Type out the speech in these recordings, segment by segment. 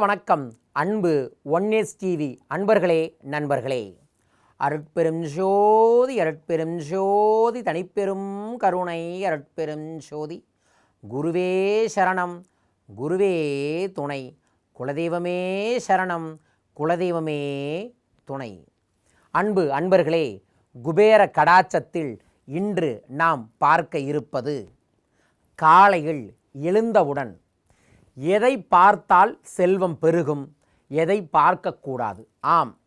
வணக்கம். அன்பு ஒன்னேஸ் டிவி அன்பர்களே நண்பர்களே. அருட்பெரும் ஜோதி அருட்பெரும் ஜோதி தனிப்பெரும் கருணை அருட்பெரும் ஜோதி. குருவே சரணம் குருவே துணை. குலதெய்வமே சரணம் குலதெய்வமே துணை. அன்பு அன்பர்களே குபேர கடாச்சத்தில் இன்று நாம் பார்க்க இருப்பது காலையில் எழுந்தவுடன் எதை பார்த்தால் செல்வம் பெருகும்? எதை பார்க்கக்கூடாது? ஆம்.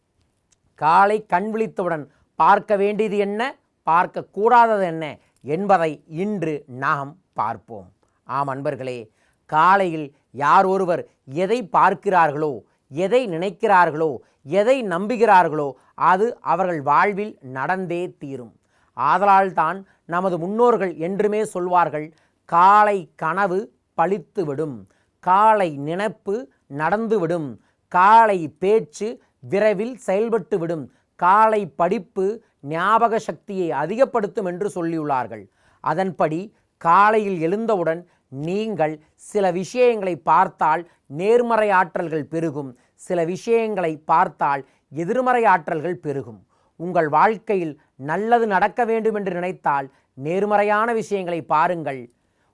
காலை கண் விழித்தவுடன் பார்க்க வேண்டியது என்ன? பார்க்கக்கூடாதது என்ன? என்பதை இன்று நாம் பார்ப்போம். ஆம் அன்பர்களே காலையில் யார் ஒருவர் எதை பார்க்கிறார்களோ எதை நினைக்கிறார்களோ எதை நம்புகிறார்களோ அது அவர்கள் வாழ்வில் நடந்தே தீரும். ஆதலால்தான் நமது முன்னோர்கள் என்றுமே சொல்வார்கள் காலை கனவு பழித்துவிடும். காலை நினைப்பு நடந்துவிடும். காலை பேச்சு விரைவில் செயல்பட்டுவிடும். காலை படிப்பு ஞாபக சக்தியை அதிகப்படுத்தும் என்று சொல்லியுள்ளார்கள். அதன்படி காலையில் எழுந்தவுடன் நீங்கள் சில விஷயங்களை பார்த்தால் நேர்மறை ஆற்றல்கள் பெருகும். சில விஷயங்களை பார்த்தால் எதிர்மறை ஆற்றல்கள் பெருகும். உங்கள் வாழ்க்கையில் நல்லது நடக்க வேண்டும் என்று நினைத்தால் நேர்மறையான விஷயங்களை பாருங்கள்.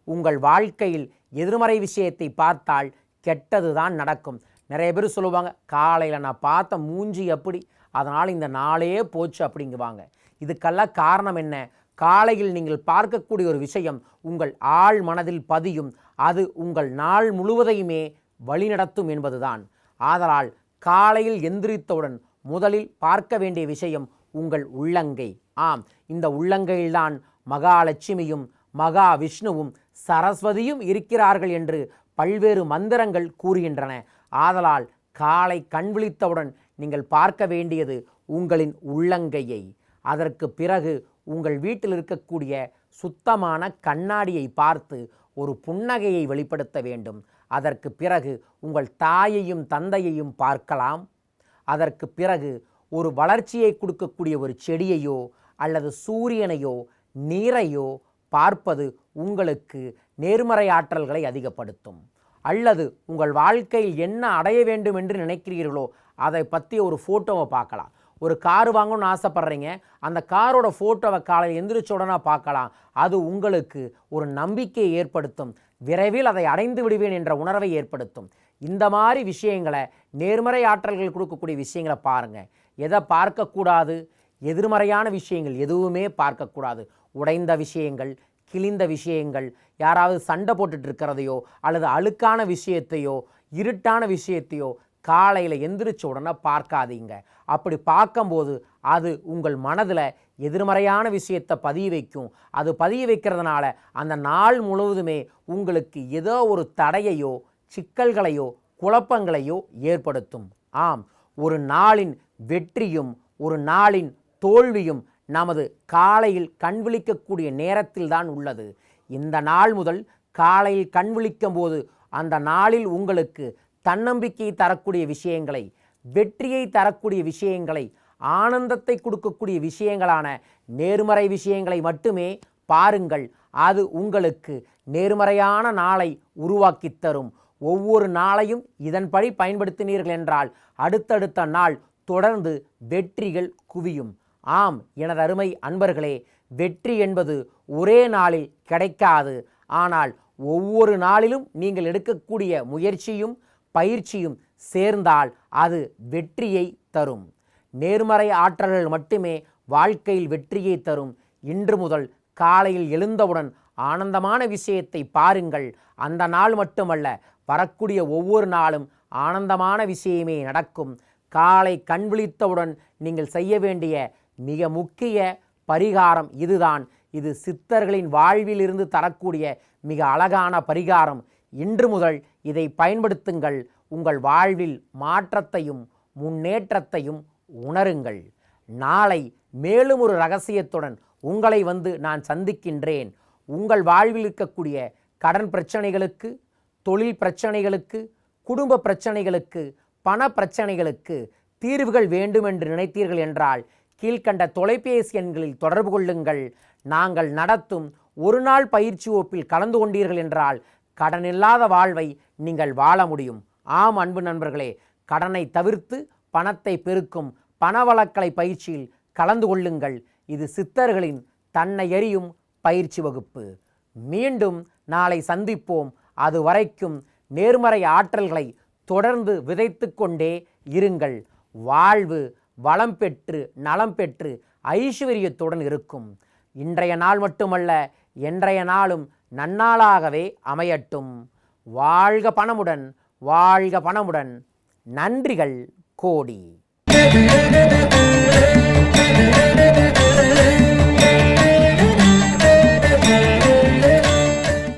உங்கள் வாழ்க்கையில் எதிர்மறை விஷயத்தை பார்த்தால் கெட்டது தான் நடக்கும். நிறைய பேர் சொல்லுவாங்க காலையில் நான் பார்த்த மூஞ்சி எப்படி அதனால் இந்த நாளே போச்சு அப்படிங்குவாங்க. இதுக்கெல்லாம் காரணம் என்ன? காலையில் நீங்கள் பார்க்கக்கூடிய ஒரு விஷயம் உங்கள் ஆழ் மனதில் பதியும் அது உங்கள் நாள் முழுவதையுமே வழிநடத்தும் என்பதுதான். ஆதலால் காலையில் எந்திரித்தவுடன் முதலில் பார்க்க வேண்டிய விஷயம் உங்கள் உள்ளங்கை. ஆம் இந்த உள்ளங்கையில்தான் மகாலட்சுமியும் மகா விஷ்ணுவும் சரஸ்வதியும் இருக்கிறார்கள் என்று பல்வேறு மந்திரங்கள் கூறுகின்றன. ஆதலால் காலை கண் விழித்தவுடன் நீங்கள் பார்க்க வேண்டியது உங்களின் உள்ளங்கையை. அதற்கு பிறகு உங்கள் வீட்டில் இருக்கக்கூடிய சுத்தமான கண்ணாடியை பார்த்து ஒரு புன்னகையை வெளிப்படுத்த வேண்டும். அதற்கு பிறகு உங்கள் தாயையும் தந்தையையும் பார்க்கலாம். அதற்கு பிறகு ஒரு வளர்ச்சியை கொடுக்கக்கூடிய ஒரு செடியையோ அல்லது சூரியனையோ நீரையோ பார்ப்பது உங்களுக்கு நேர்மறை ஆற்றல்களை அதிகப்படுத்தும். அல்லது உங்கள் வாழ்க்கையில் என்ன அடைய வேண்டும் என்று நினைக்கிறீர்களோ அதை பற்றி ஒரு ஃபோட்டோவை பார்க்கலாம். ஒரு கார் வாங்கணும்னு ஆசைப்பட்றீங்க அந்த காரோட ஃபோட்டோவை காலையில் எந்திரிச்ச உடனே பார்க்கலாம். அது உங்களுக்கு ஒரு நம்பிக்கையை ஏற்படுத்தும். விரைவில் அதை அடைந்து விடுவேன் என்ற உணர்வை ஏற்படுத்தும். இந்த மாதிரி விஷயங்களை நேர்மறை ஆற்றல்கள் கொடுக்கக்கூடிய விஷயங்களை பாருங்கள் எதை பார்க்கக்கூடாது? எதிர்மறையான விஷயங்கள் எதுவுமே பார்க்கக்கூடாது. உடைந்த விஷயங்கள் கிழிந்த விஷயங்கள் யாராவது சண்டை போட்டுட்டு இருக்கிறதையோ அல்லது அழுக்கான விஷயத்தையோ இருட்டான விஷயத்தையோ காலையில் எந்திரிச்ச உடனே பார்க்காதீங்க. அப்படி பார்க்கும்போது அது உங்கள் மனதில் எதிர்மறையான விஷயத்தை பதிய வைக்கும். அது பதிய வைக்கிறதுனால அந்த நாள் முழுவதுமே உங்களுக்கு ஏதோ ஒரு தடையையோ சிக்கல்களையோ குழப்பங்களையோ ஏற்படுத்தும். ஆம் ஒரு நாளின் வெற்றியும் ஒரு நாளின் தோல்வியும் நமது காலையில் கண் விழிக்கக்கூடிய நேரத்தில் தான் உள்ளது. இந்த நாள் முதல் காலையில் கண் விழிக்கும் போது அந்த நாளில் உங்களுக்கு தன்னம்பிக்கையை தரக்கூடிய விஷயங்களை வெற்றியை தரக்கூடிய விஷயங்களை ஆனந்தத்தை கொடுக்கக்கூடிய விஷயங்களான நேர்மறை விஷயங்களை மட்டுமே பாருங்கள். அது உங்களுக்கு நேர்மறையான நாளை உருவாக்கி தரும். ஒவ்வொரு நாளையும் இதன்படி பயன்படுத்தினீர்கள் என்றால் அடுத்தடுத்த நாள் தொடர்ந்து வெற்றிகள் குவியும். ஆம் எனது அருமை அன்பர்களே வெற்றி என்பது ஒரே நாளில் கிடைக்காது. ஆனால் ஒவ்வொரு நாளிலும் நீங்கள் எடுக்கக்கூடிய முயற்சியும் பயிற்சியும் சேர்ந்தால் அது வெற்றியை தரும். நேர்மறை ஆற்றல்கள் மட்டுமே வாழ்க்கையில் வெற்றியை தரும். இன்று முதல் காலையில் எழுந்தவுடன் ஆனந்தமான விஷயத்தை பாருங்கள். அந்த நாள் மட்டுமல்ல வரக்கூடிய ஒவ்வொரு நாளும் ஆனந்தமான விஷயமே நடக்கும். காலை கண் விழித்தவுடன் நீங்கள் செய்ய வேண்டிய மிக முக்கிய பரிகாரம் இதுதான். இது சித்தர்களின் வாழ்விலிருந்து தரக்கூடிய மிக அழகான பரிகாரம். இன்று முதல் இதை பயன்படுத்துங்கள். உங்கள் வாழ்வில் மாற்றத்தையும் முன்னேற்றத்தையும் உணருங்கள். நாளை மேலும் ஒரு ரகசியத்துடன் உங்களை வந்து நான் சந்திக்கின்றேன். உங்கள் வாழ்வில் இருக்கக்கூடிய கடன் பிரச்சனைகளுக்கு தொழில் பிரச்சனைகளுக்கு குடும்ப பிரச்சனைகளுக்கு பண பிரச்சனைகளுக்கு தீர்வுகள் வேண்டும் என்று நினைத்தீர்கள் என்றால் கீழ்கண்ட தொலைபேசி எண்களில் தொடர்பு கொள்ளுங்கள். நாங்கள் நடத்தும் ஒரு நாள் பயிற்சி ஒப்பில் கலந்து கொண்டீர்கள் என்றால் கடனில்லாத வாழ்வை நீங்கள் வாழ முடியும். ஆம் அன்பு நண்பர்களே கடனை தவிர்த்து பணத்தை பெருக்கும் பணவளக்கலை பயிற்சியில் கலந்து கொள்ளுங்கள். இது சித்தர்களின் தன்னை எறியும் பயிற்சி வகுப்பு. மீண்டும் நாளை சந்திப்போம். அது வரைக்கும் நேர்மறை ஆற்றல்களை தொடர்ந்து விதைத்து கொண்டே இருங்கள். வாழ்வு வளம் பெற்று நலம் பெற்று ஐஸ்வர்யத்துடன் இருக்கும். இன்றைய நாள் மட்டுமல்ல என்றைய நாளும் நன்னாளாகவே அமையட்டும். வாழ்க பணமுடன் வாழ்க பணமுடன். நன்றிகள் கோடி.